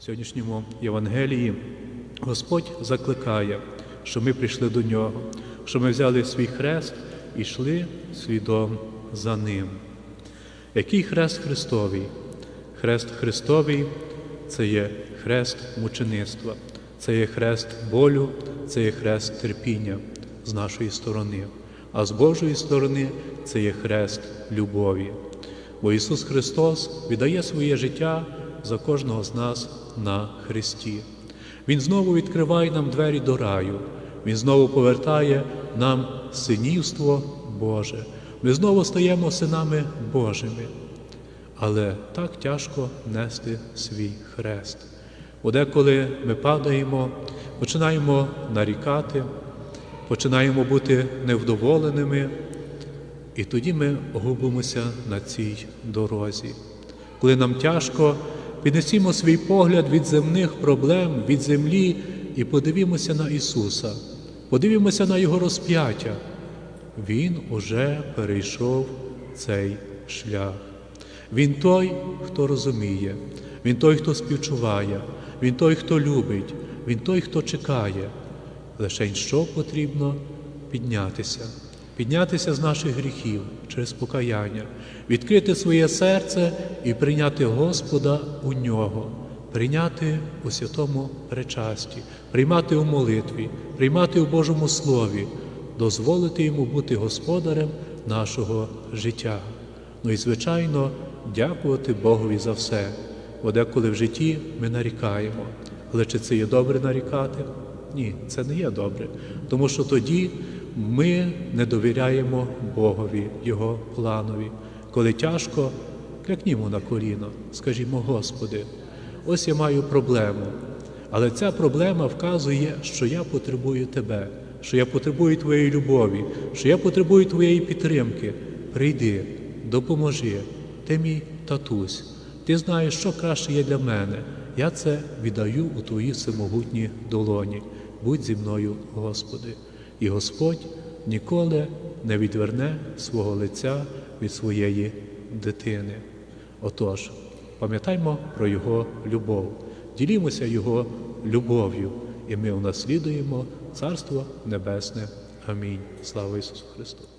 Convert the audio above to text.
Сьогоднішньому Євангелії Господь закликає, що ми прийшли до Нього, що ми взяли свій хрест і йшли слідом за Ним. Який хрест Христовий? Хрест Христовий це є хрест мучеництва, це є хрест болю, це є хрест терпіння з нашої сторони, а з Божої сторони це є хрест любові. Бо Ісус Христос віддає своє життя за кожного з нас на Христі. Він знову відкриває нам двері до раю, Він знову повертає нам синівство Боже. Ми знову стаємо синами Божими. Але так тяжко нести свій хрест. Бодеколи ми падаємо, починаємо нарікати, починаємо бути невдоволеними, і тоді ми губимося на цій дорозі. Коли нам тяжко, піднесімо свій погляд від земних проблем, від землі і подивімося на Ісуса, подивімося на Його розп'яття. Він уже перейшов цей шлях. Він той, хто розуміє, Він той, хто співчуває, Він той, хто любить, Він той, хто чекає. Лише що потрібно піднятися, піднятися з наших гріхів через покаяння, відкрити своє серце і прийняти Господа у нього, прийняти у святому причасті, приймати у молитві, приймати у Божому Слові, дозволити йому бути господарем нашого життя. Ну і, звичайно, дякувати Богові за все. Бо деколи в житті ми нарікаємо. Але чи це є добре нарікати? Ні, це не є добре. Тому що тоді ми не довіряємо Богові, Його планові. Коли тяжко, клякнімо на коліно, скажімо, Господи, ось я маю проблему. Але ця проблема вказує, що я потребую Тебе, що я потребую Твоєї любові, що я потребую Твоєї підтримки. Прийди, допоможи, ти мій татусь, ти знаєш, що краще є для мене. Я це віддаю у Твої всемогутні долоні. Будь зі мною, Господи. І Господь ніколи не відверне свого лиця від своєї дитини. Отож, пам'ятаймо про Його любов, ділімося Його любов'ю, і ми унаслідуємо Царство Небесне. Амінь. Слава Ісусу Христу!